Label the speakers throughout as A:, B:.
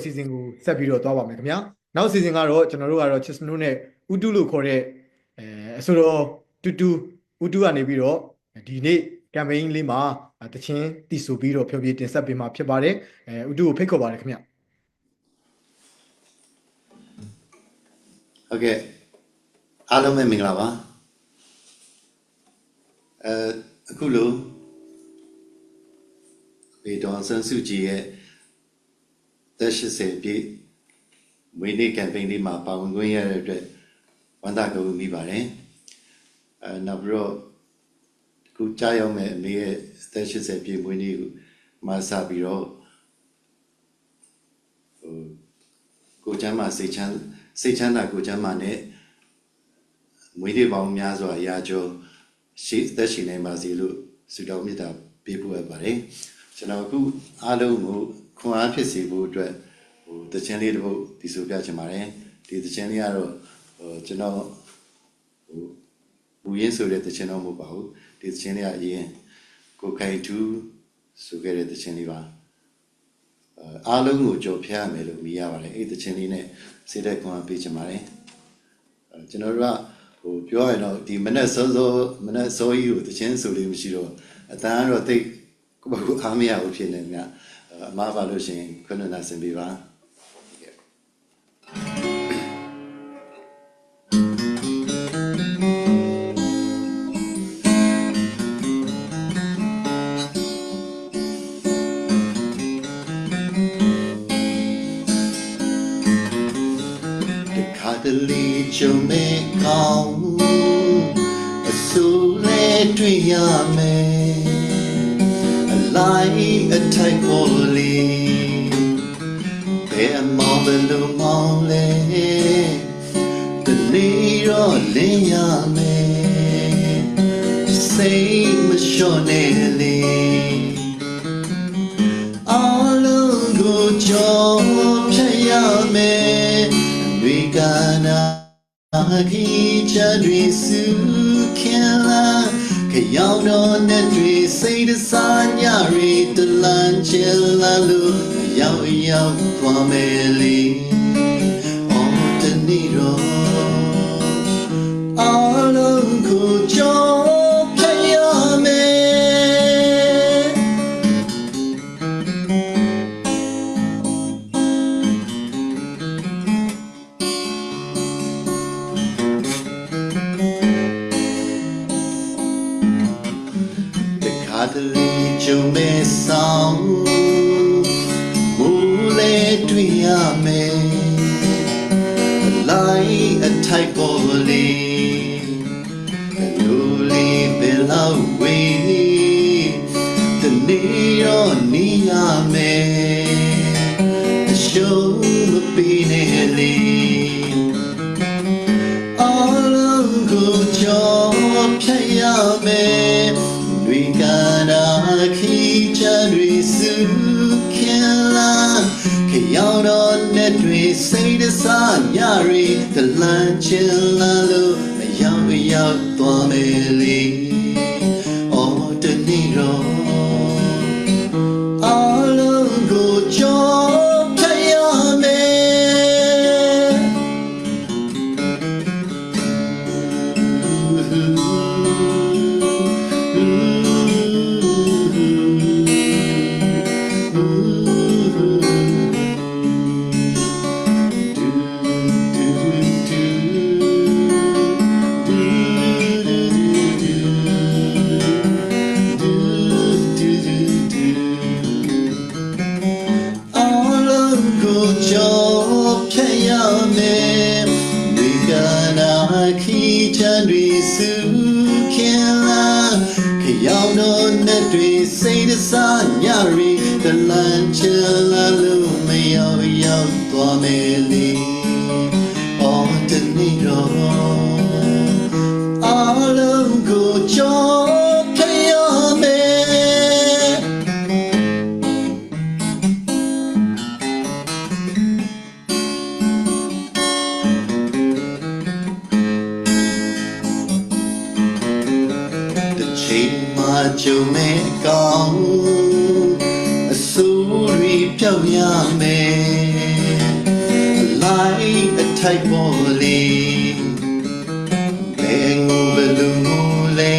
A: အစီအစဉ်ကိုဆက်ပြီးတော့သွားပါမယ်ခင်ဗျာနောက်အစီအစဉ်ကတော့ကျွန်တော်တို့ကတော့ချစ်စနိုးနဲ့ဥတုလို့ခေါ်တဲ့အဲအဆိုတော်တူတူဥတုကနေပြီးတော့ဒီနေ့ကမ်ပိန်းလေးမှာတချင်းတည်ဆိုပြီးတော့ဖျော်ဖြေတင်ဆက်ပေးမှာဖြစ်ပါတယ်အဲဥတုကိုဖိတ်ခေါ်ပါတယ်ခင်ဗျာ
B: ဟုတ်ကဲ့အားလုံးပဲမင်္ဂလာပါအဲအခုလိုဘေဒေါန်ဆန်စုကြည်ရဲ့ သက်80ပြည့်မွေးနေ့ကမ်ပိန်းလေးမှာပါဝင်ခွင့်ရတဲ့အတွက်ဝမ်းသာကြိုးမိပါတယ်အဲနောက်ပြီးတော့အခုကြားရောက်မဲ့အမေရဲ့သက်80ပြည့်မွေးနေ့ကိုမှာစပြီးတော့ဟိုကိုချမ်းသာစိတ်ချမ်းစိတ်ချမ်းသာကိုချမ်းသာနဲ့မွေးနေ့ပေါင်းများစွာရာကျော်ရှိသက်ရှိနိုင်ပါစေလို့ဆုတောင်းမေတ္တာပေးပို့ရပါတယ်ကျွန်တော်အခုအားလုံးကို ခွန်အားဖြစ်စေဖို့အတွက်ဟိုတခြင်းလေးတစ်ပုဒ်ဒီဆိုပြချင်ပါတယ်ဒီတခြင်းလေးကတော့ဟိုကျွန်တော်ဟိုဘူရင်းဆိုတဲ့တခြင်းတော့မဟုတ်ပါဘူးဒီတခြင်းလေးကအရင်ကိုခိုင်တူဆိုခဲ့တဲ့တခြင်းလေးပါအာအားလုံးကိုကြော်ဖြားရမယ်လို့မြင်ရပါတယ်အဲ့ဒီသချင်းလေးနဲ့စိတ်သက်ခွန်အားပေးချင်ပါတယ်အဲကျွန်တော်တို့ကဟိုပြောရရင်တော့ဒီမနေ့စောစောမနေ့စောကြီးကိုသချင်းဆိုလို့မရှိတော့အတန်းကတော့တိတ် ကိုယ့်ဘာကိုအားမရဘူးဖြစ်နေမြတ်အမှားပါလို့ရှိရင်ခွင့်လွှတ်နာဆင်ပေးပါတခါတလေကြုံမဲ့ကောင်းအဆူနဲ့တွေ့ရမယ် အလိုက်အထိုက်ပေါ်လေဘယ်မောင်ဘယ်လိုမောင်လဲတနေ့တော့လင်းရမယ်စိတ်မလျှော့နဲ့လေအားလုံးကိုကြောဖြတ်ရမယ်တွေကနာခီချာတွေစုခင်လာ ခရောင်တော်နဲ့တွေစိတ်တစားညရီတလန်ချင်လာလို့ရောက်ရောက်သွားမယ်လေအော်တနေ့တော့အားလုံးကိုကြော တခါတလေကြုံမဲ့ဆောင်မူလေတွေ့ရမယ်အလိုက်အထိုက်ပေါ်လေလူလေးဘယ်လောက်ဝေးတနေ့ရောနေရမယ်အရှုံးမပေးနဲ့လေ ခရောက်တော့နဲ့တွေစိတ်တစားညရီတလန်ချင်လာလို့မရောက်မရောက်သွားမယ်လေ ခီချန်တွေစုခင်လာခရောက်တော့နဲ့တွေစိတ်တစားညရီတလန်ချလာလို့မရောက်ရောက်သွားမယ်လေ ကြုံမဲ့ကောင်းအဆိုးတွေပြောက်ရမယ်အထိုက်ပေါ်လေဘယ်ငိုဘယ်လူလဲ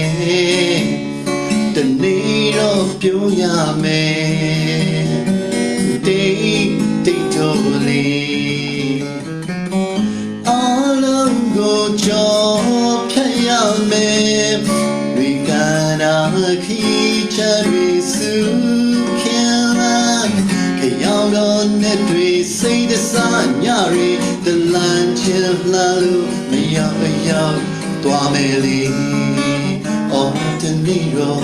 B: တနေ့တော့ပြုံးရမယ်တိတ်တိ ချရီစုခင်လာကြောင်တော့နဲ့တွေစိတ်တဆညရီတလန်ချင်လာလို့မရောက်မရောက်သွားမယ်လေအော်တနေ့တော့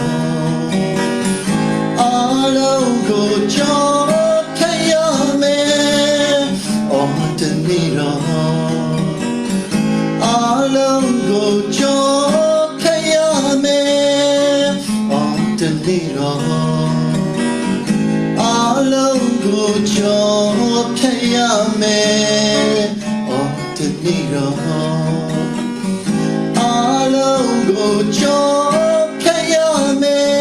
B: အလုံးကိုကြောဖြတ်ရမယ်အော်တနေ့တော့အလုံးကိုကြော ကိုကြောဖျက်ရမယ်အော်တနေ့တော့အလုံးကိုကြောဖျက်ရမယ်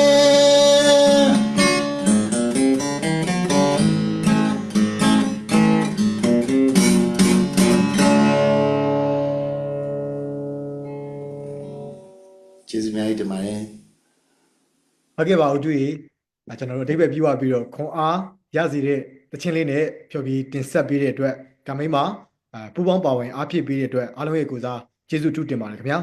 B: ကျေးဇူးများကြီးတင်ပါတယ်
A: ဟုတ်ကဲ့ပါဦးတူကြီးအဲကျွန်တော်တို့အဓိပ္ပာယ်ပြီးသွားပြီးတော့ခွန်အား ရစီတဲ့တခြင်းလေးနဲ့ဖြောပြီးတင်ဆက်ပေးတဲ့အတွက်ကမိန်းမှာအဲပူပေါင်းပါဝင်အားဖြစ်ပေးတဲ့အတွက်အားလုံးရဲ့ကိုစားကျေးဇူးတူတင်ပါတယ်ခင်ဗျာ